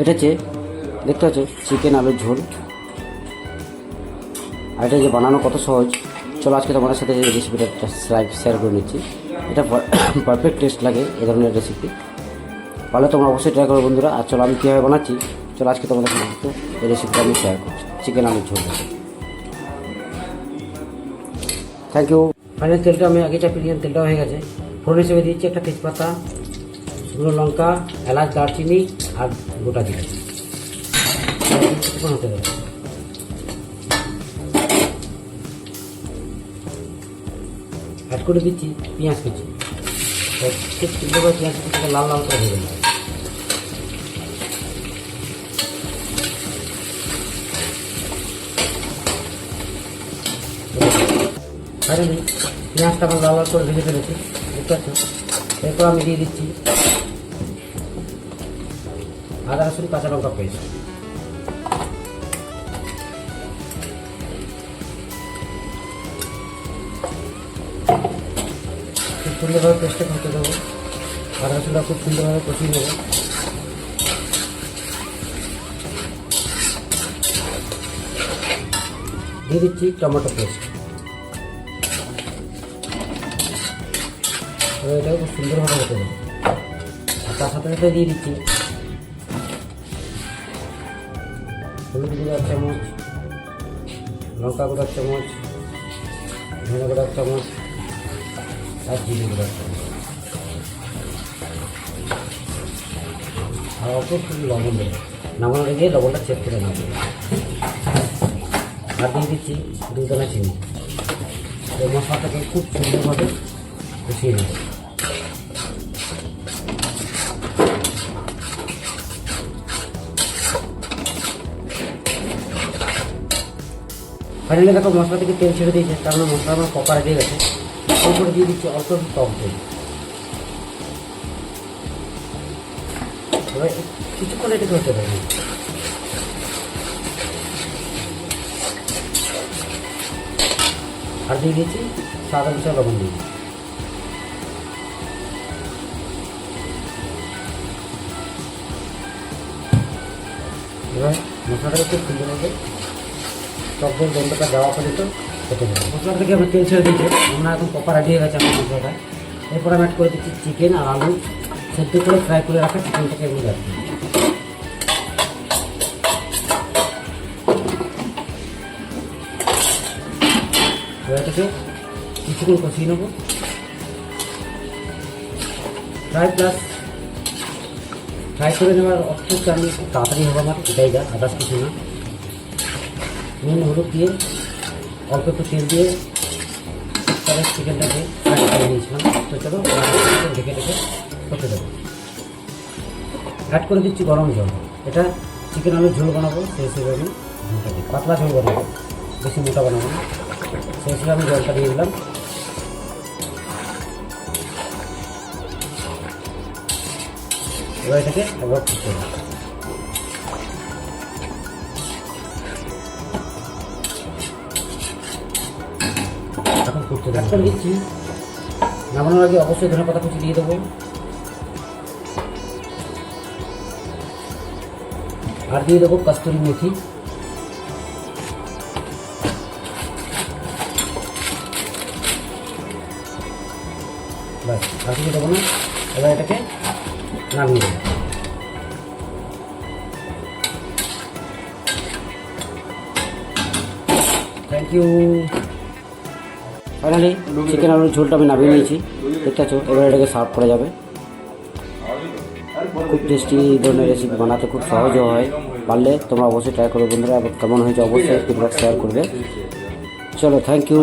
এটা হচ্ছে দেখতে পাচ্ছ চিকেন আলুর ঝোল। আর এটা যে বানানো কত সহজ। চলো আজকে তোমাদের সাথে এই রেসিপিটা শেয়ার করে নিচ্ছি। এটা পারফেক্ট টেস্ট লাগে এই ধরনের রেসিপি পারলে তোমরা অবশ্যই ট্রাই করো বন্ধুরা। আর চলো আমি কীভাবে বানাচ্ছি, চলো আজকে তোমাদের সাথে এই রেসিপিটা আমি শেয়ার করছি। চিকেন আলুর ঝোল। থ্যাংক ইউ ফাইনাল তেলটা আমি আগে চাপিয়ে দিলাম, তেলটা হয়ে গেছে। ফোড়ন হিসেবে দিচ্ছি একটা তেজপাতা লঙ্কা, এলাচ, দারচিনি। আর গোটা জিরে হতে দেবো অ্যাড করে দিচ্ছি, পেঁয়াজ কুচি। পেঁয়াজ কুচিটা লাল লাল করে ভেজে পেঁয়াজটা আমার লাল লাল করে ভেজে ফেলেছি বুঝতে পারছ এরপর আমি দিয়ে দিচ্ছি আদা রসুন কাঁচা লঙ্কা পেস্ট খুব সুন্দরভাবে পেস্টটা করতে দেবো আদা রসুনটা খুব সুন্দরভাবে কষিয়ে নেব। দিয়ে দিচ্ছি টমেটো পেস্ট এটাকে খুব সুন্দরভাবে হতে দেবো। আর তার সাথে সাথে দিয়ে দিচ্ছি হলুদ গুঁড়ো চামচ লঙ্কা গুঁড়ো এক চামচ ধনে গুঁড়ো এক চামচ, আর জিরে গুঁড়ো এক চামচ। আর অল্প একটু লবণ দেবো। নামানোর আগে লবণটা চেক করে নেব আর দিয়ে দিচ্ছি দুধনা চিনি। মশলাটাকে খুব সুন্দরভাবে কষিয়ে নেব। ফাইনালি দেখো মশলা থেকে তেল ছেড়ে দিয়েছে, তার মানে মশলা আমার কপারে দিয়ে গেছে। এরপরে দিয়ে দিচ্ছি অল্প টক দই। এবার কিছুক্ষণ এটাকে হতে পারে আর দিয়ে দিয়েছি সাদা মিশা লবণ দিয়ে এবার মশলাটাকে খুব সুন্দরভাবে টকদের গন্ধটা দেওয়া পর্যন্ত খেতে দেবো মশলা থেকে আমি তেল ছেড়ে দিয়েছি আমরা এখন কপার রেডি হয়ে গেছে আমার মশলাটা। এরপর আমি অ্যাড করে দিচ্ছি চিকেন আর আলু। সেদ্ধ করে ফ্রাই করে রাখা চিকেনটাকে এগুলো রাখছি এবার এটাকে কিছুক্ষণ কষিয়ে নেব। ফ্রাই প্লাস ফ্রাই করে নেওয়ার অর্থ আমি তাড়াতাড়ি হবে আমার? এটাই যা আদার্স কিছু না। নুন, হলুদ দিয়ে, অল্প একটু তেল দিয়ে তাহলে চিকেনটাকে ফ্রাই করে নিয়েছিলাম। তো চলো ঢেকে ঢেকে করতে দেবো। অ্যাড করে দিচ্ছি গরম জল। এটা চিকেন আলুর ঝোল বানাবো, সেই হিসেবে আমি ঝোলটা দিই। পাতলা ঝোল বানাবো, বেশি মোটা বানাবো সেই হিসেবে আমি জলটা দিয়ে দিলাম। এবার এটাকে একবার ফুটতে দেবো এখন দিচ্ছি নামানোর আগে অবশ্যই ধনে পাতা কুচি দিয়ে দেবো। আর দিয়ে দেবো কস্তুরি মেথি। ব্যাস কিছু দেবো না। এবার এটাকে নামিয়ে দেবো। থ্যাংক ইউ ফাইনালি চিকেন আলুর ঝোলটা আমি নামিয়ে নিয়েছি। দেখতে পাচ্ছ, এবার এটাকে সার্ভ করা যাবে। খুব টেস্টি ধরনের রেসিপি বানাতে খুব সহজও হয়। পারলে তোমরা অবশ্যই ট্রাই করবে বন্ধুরা, কেমন হয়েছে অবশ্যই ফিডব্যাক শেয়ার করবে। চলো থ্যাংক ইউ